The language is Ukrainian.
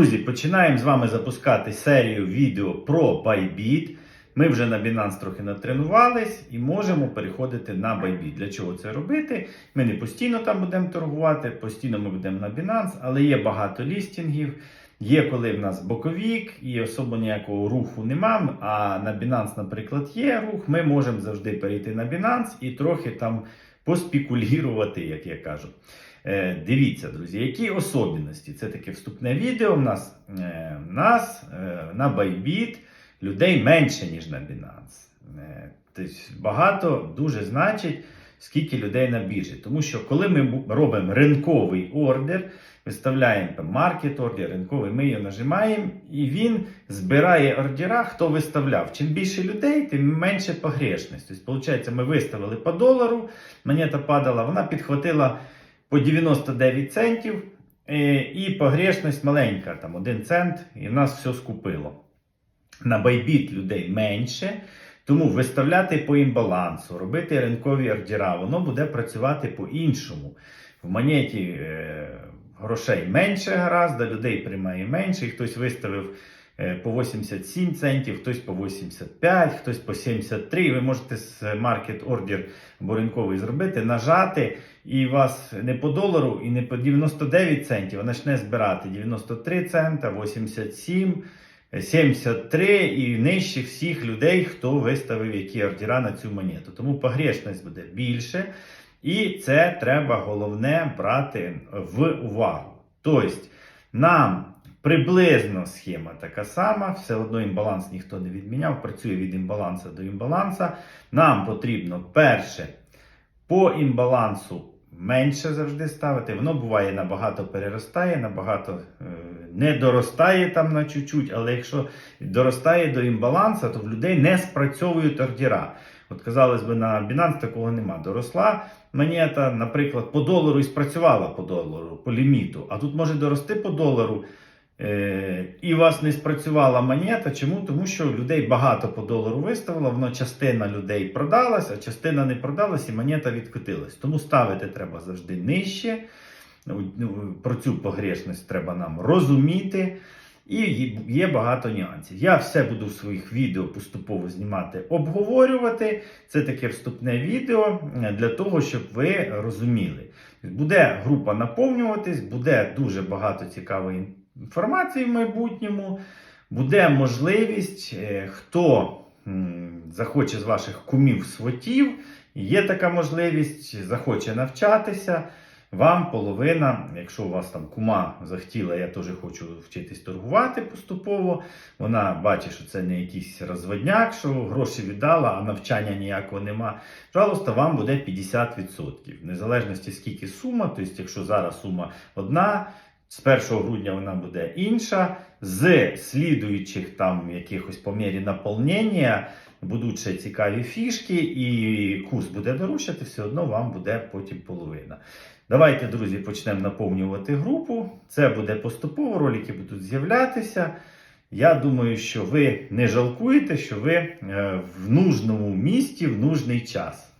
Друзі, починаємо з вами запускати серію відео про Bybit. Ми вже на Binance трохи натренувались і можемо переходити на Bybit. Для чого це робити? Ми не постійно там будемо торгувати, постійно ми будемо на Binance, але є багато лістінгів. Є коли в нас боковік і особо ніякого руху нема. А на Binance, наприклад, є рух. Ми можемо завжди перейти на Binance і трохи там поспекулірувати, як я кажу. Е, Дивіться, друзі, які особливості. Це таке вступне відео. У нас, е, нас е, на Bybit людей менше, ніж на Binance. Тобто багато дуже значить, скільки людей на біржі. Тому що коли ми робимо ринковий ордер, виставляємо маркет ордер, ринковий, ми його нажимаємо, і він збирає ордера, хто виставляв. Чим більше людей, тим менше погрешність. Тобто, виходить, ми виставили по долару, монета падала, вона підхватила по 99 центів, е, і погрешність маленька, там 1 цент, і нас все скупило. На Bybit людей менше, тому виставляти по імбалансу, робити ринкові ордера, воно буде працювати по-іншому. В монеті е, грошей менше гаразд, людей приймає менше, і хтось виставив по 87 центів, хтось по 85, хтось по 73. Ви можете з маркет ордер або зробити, нажати, і вас не по долару і не по 99 центів, а почне збирати 93 цента, 87, 73 і нижче всіх людей, хто виставив які ордера на цю монету. Тому погрешність буде більше. І це треба головне брати в увагу. Тобто, нам приблизно схема така сама, все одно імбаланс ніхто не відміняв, працює від імбаланса до імбаланса. Нам потрібно перше по імбалансу менше завжди ставити. Воно буває набагато переростає, набагато е, не доростає там на чуть-чуть, але якщо доростає до імбаланса, то в людей не спрацьовують ордера. От казалось би, на Binance такого нема. Доросла монета, наприклад, по долару і спрацювала по долару, по ліміту. А тут може дорости по долару. Е, і у вас не спрацювала монета. Чому? Тому що людей багато по долару виставило, воно частина людей продалась, а частина не продалась, і монета відкотилась. Тому ставити треба завжди нижче. Ну, Про цю погрешність треба нам розуміти. І є багато нюансів. Я все буду в своїх відео поступово знімати, обговорювати. Це таке вступне відео е, для того, щоб ви розуміли. Буде група наповнюватись, буде дуже багато цікавої інформації в майбутньому. Буде можливість, е, хто захоче з ваших кумів свотів, є така можливість, захоче навчатися. Вам половина, якщо у вас там кума захотіла, я теж хочу вчитись торгувати поступово. Вона бачить, що це не якийсь розводняк, що гроші віддала, а навчання ніякого нема. Пожалуйста, вам буде 50%. В незалежності скільки сума, тобто, якщо зараз сума одна, з 1 грудня вона буде інша. З слідуючих там якихось по мірі наповнення будуть ще цікаві фішки, і курс буде дорожчати, все одно вам буде потім половина. Давайте, друзі, почнемо наповнювати групу. Це буде поступово, ролики будуть з'являтися. Я думаю, що ви не жалкуєте, що ви е, в нужному місті в нужний час.